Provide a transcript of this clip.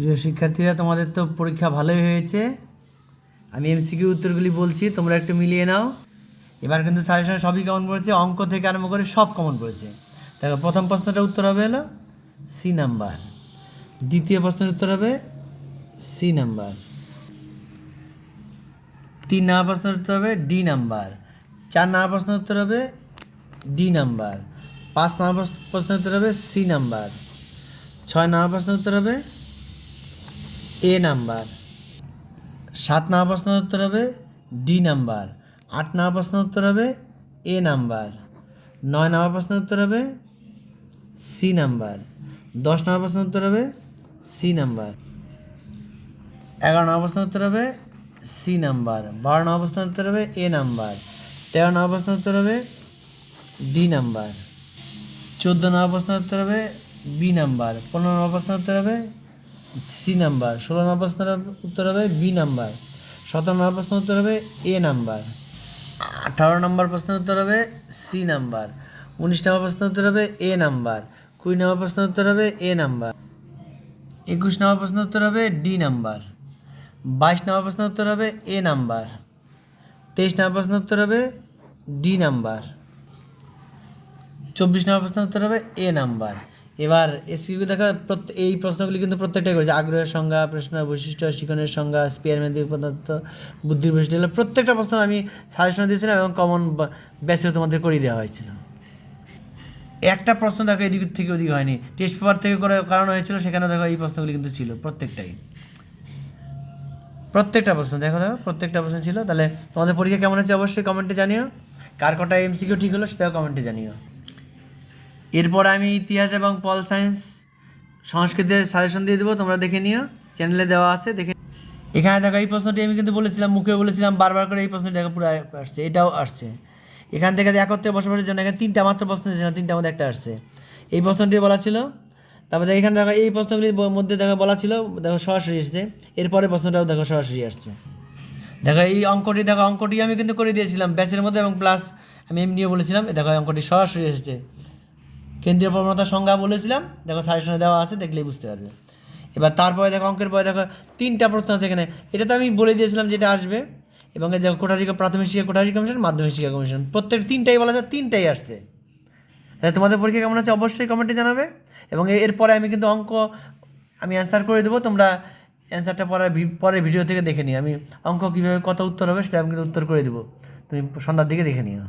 প্রিয় শিক্ষার্থীরা, তোমাদের তো পরীক্ষা ভালোই হয়েছে। আমি এমসিকিউ উত্তরগুলি বলছি, তোমরা একটু মিলিয়ে নাও। এবার কিন্তু সাজেশন সবই কমন পড়েছে, অঙ্ক থেকে আরম্ভ করে সব কমন পড়েছে। দেখো, প্রথম প্রশ্নটার উত্তর হবে হলো সি নাম্বার দ্বিতীয় প্রশ্নের উত্তর হবে সি নাম্বার তিন নাম্বার প্রশ্নের উত্তর হবে ডি নাম্বার চার নাম্বার প্রশ্নের উত্তর হবে ডি নাম্বার পাঁচ নাম্বার প্রশ্নের উত্তর হবে সি নাম্বার ছয় নাম্বার প্রশ্নের উত্তর হবে এ নাম্বার। সাত নাম্বার প্রশ্নের উত্তর হবে ডি নাম্বার। আট নাম্বার প্রশ্নের উত্তর হবে এ নাম্বার। নয় নাম্বার প্রশ্নের উত্তর হবে সি নাম্বার। দশ নাম্বার প্রশ্নের উত্তর হবে সি নাম্বার। এগারো নম্বর প্রশ্নের উত্তর হবে সি নাম্বার। বারো নম্বর প্রশ্নের উত্তর হবে এ নাম্বার। তেরো নম্বর প্রশ্নের উত্তর হবে ডি নাম্বার। চোদ্দ নম্বর প্রশ্নের উত্তর হবে বি নাম্বার। পনেরো নম্বর প্রশ্নের উত্তর হবে সি নাম্বার, ষোলো নম্বর প্রশ্নের উত্তর হবে বি নাম্বার, সতেরো নম্বর প্রশ্নের উত্তর হবে এ নাম্বার, আঠারো নম্বর প্রশ্নের উত্তর হবে সি নাম্বার, উনিশ নম্বর প্রশ্নের উত্তর হবে এ নাম্বার, কুড়ি নম্বর প্রশ্নের উত্তর হবে এ নাম্বার, একুশ নম্বর প্রশ্নের উত্তর হবে ডি নাম্বার, বাইশ নম্বর প্রশ্নের উত্তর হবে এ নাম্বার, তেইশ নম্বর প্রশ্নের উত্তর হবে ডি নাম্বার, চব্বিশ নম্বর প্রশ্নের উত্তর হবে এ নাম্বার এবার এসিগুলো দেখা এই প্রশ্নগুলি কিন্তু প্রত্যেকটাই করেছে। আগ্রহের সংজ্ঞা, প্রশ্ন বৈশিষ্ট্য শিক্ষণের সংজ্ঞা স্পিয়ারম্যানদের পদার্থ বুদ্ধির বৈশিষ্ট্য প্রত্যেকটা প্রশ্ন আমি সাজেশন দিয়েছিলাম এবং কমন ব্যাচে তোমাদের করিয়ে দেওয়া হয়েছিল। একটা প্রশ্ন দেখো এদিক থেকে ওদিক হয়নি। টেস্ট পেপার থেকে করে কারণ হয়েছিল, সেখানে দেখো এই প্রশ্নগুলি কিন্তু ছিল প্রত্যেকটাই। প্রত্যেকটা প্রশ্ন, দেখো দেখো, প্রত্যেকটা প্রশ্ন ছিল। তাহলে তোমাদের পরীক্ষা কেমন হচ্ছে অবশ্যই কমেন্টে জানিও। কার কটা এমসিকিউ ঠিক হলো সেটাও কমেন্টে জানিও। এরপর আমি ইতিহাস এবং পল সায়েন্স সংস্কৃতের সাজেশন দিয়ে দেবো, তোমরা দেখে নিও। চ্যানেলে দেওয়া আছে, দেখে এখানে দেখো, এই প্রশ্নটি আমি কিন্তু বলেছিলাম মুখে বলেছিলাম, বারবার করে এই প্রশ্নটি দেখো, পুরো আসছে, এটাও আসছে। এখান থেকে একত্রে বসবাসের জন্য, এখানে তিনটা মাত্র প্রশ্ন ছিল তিনটার মধ্যে একটা আসছে। এই প্রশ্নটি বলা ছিল, তারপরে দেখো, এখানে দেখো, এই প্রশ্নগুলির মধ্যে দেখো, বলা ছিল, দেখো, সরাসরি এসেছে। এরপরে প্রশ্নটাও দেখো, সরাসরি আসছে। দেখো, এই অঙ্কটি, দেখো, অঙ্কটি আমি কিন্তু করে দিয়েছিলাম, ব্যাচের মধ্যে এবং প্লাস আমি এমনিও বলেছিলাম, দেখো অঙ্কটি সরাসরি এসেছে। কেন্দ্রীয় প্রবণতার সংজ্ঞা বলেছিলাম। দেখো সাজেশনে দেওয়া আছে, দেখলেই বুঝতে পারবে। এবার তারপরে দেখো, অঙ্কের পরে দেখো, তিনটা প্রশ্ন আছে এখানে। এটা তো আমি বলে দিয়েছিলাম যেটা আসবে। এবং দেখো কোঠারি প্রাথমিক শিক্ষা কোঠারি কমিশন, মাধ্যমিক শিক্ষা কমিশন। প্রত্যেক তিনটাই বলা যায়, তিনটাই আসছে। তাই তোমাদের পরীক্ষা কেমন হচ্ছে অবশ্যই কমেন্টে জানাবে। এবং এরপরে আমি কিন্তু অঙ্ক, আমি অ্যান্সার করে দেবো। তোমরা অ্যান্সারটা পরে পরের ভিডিও থেকে দেখে নিও। আমি অঙ্ক কীভাবে, কত উত্তর হবে সেটা আমি কিন্তু উত্তর করে দেবো। তুমি সন্ধ্যার দিকে দেখে নিও।